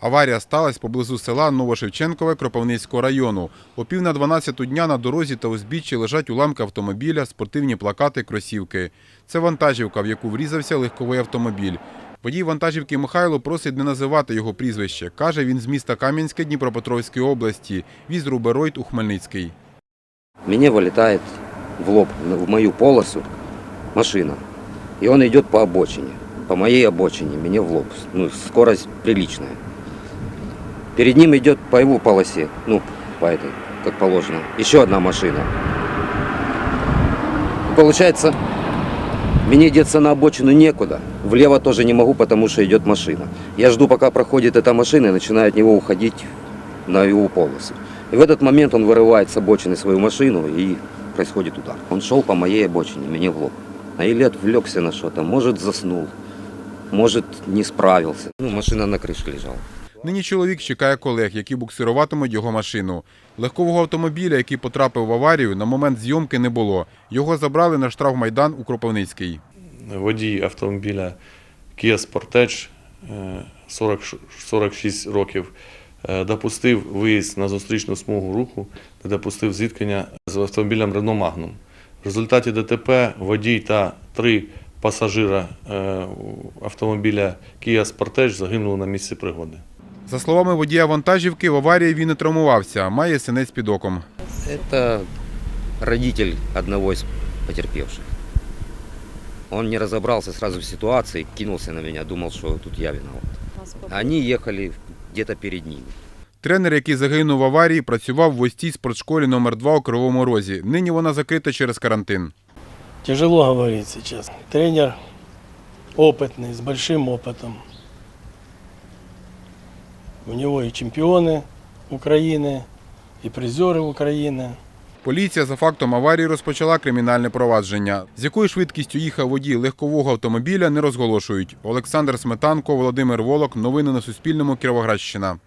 Аварія сталася поблизу села Новошевченкове Кропивницького району. О пів на 12 дня на дорозі та узбіччі лежать уламки автомобіля, спортивні плакати, кросівки. Це вантажівка, в яку врізався легковий автомобіль. Водій вантажівки Михайло просить не називати його прізвище. Каже, він з міста Кам'янське Дніпропетровської області. Віз рубероїд у Хмельницький. Мне вылетает в лоб, в мою полосу машина. И он идет по обочине, по моей обочине, мне в лоб. Ну, скорость приличная. Перед ним идет по его полосе, ну, по этой, как положено, еще одна машина. Получается, мне деться на обочину некуда. Влево тоже не могу, потому что идет машина. Я жду, пока проходит эта машина и начинаю от него уходить на его полосу. И в этот момент он вырывает с обочины свою машину и происходит удар. Он шел по моей обочине, мне в лоб. А или отвлекся на что-то, может заснул, может не справился. Ну, машина на крыше лежала. Нині чоловік чекає колег, які буксируватимуть його машину. Легкового автомобіля, який потрапив в аварію, на момент зйомки не було. Його забрали на штрафмайдан у Кропивницький. водій автомобіля Kia Sportage, е, 40, 46 років, е, допустив виїзд на зустрічну смугу руху та допустив зіткнення з автомобілем Renault Magnum. В результаті ДТП водій та три пасажира е, автомобіля Kia Sportage загинули на місці пригоди. За словами водія вантажівки, в аварії він не травмувався, а має синець під оком. Это родитель одного из потерпевших. Он не разобрался сразу в ситуации, кинулся на меня, думал, что тут я виноват. Они ехали где-то перед ними. Тренер, який загинув в аварії, працював в ОСТій спортшколі номер 2 у Кривому Розі. Нині вона закрита через карантин. Тяжело говорить сейчас. Тренер опытный, с большим опытом. У него и чемпионы Украины, и призеры Украины. Поліція за фактом аварії розпочала кримінальне провадження. З якою швидкістю їхав водій легкового автомобіля, не розголошують. Олександр Сметанко, Володимир Волок. Новини на Суспільному. Кіровоградщина.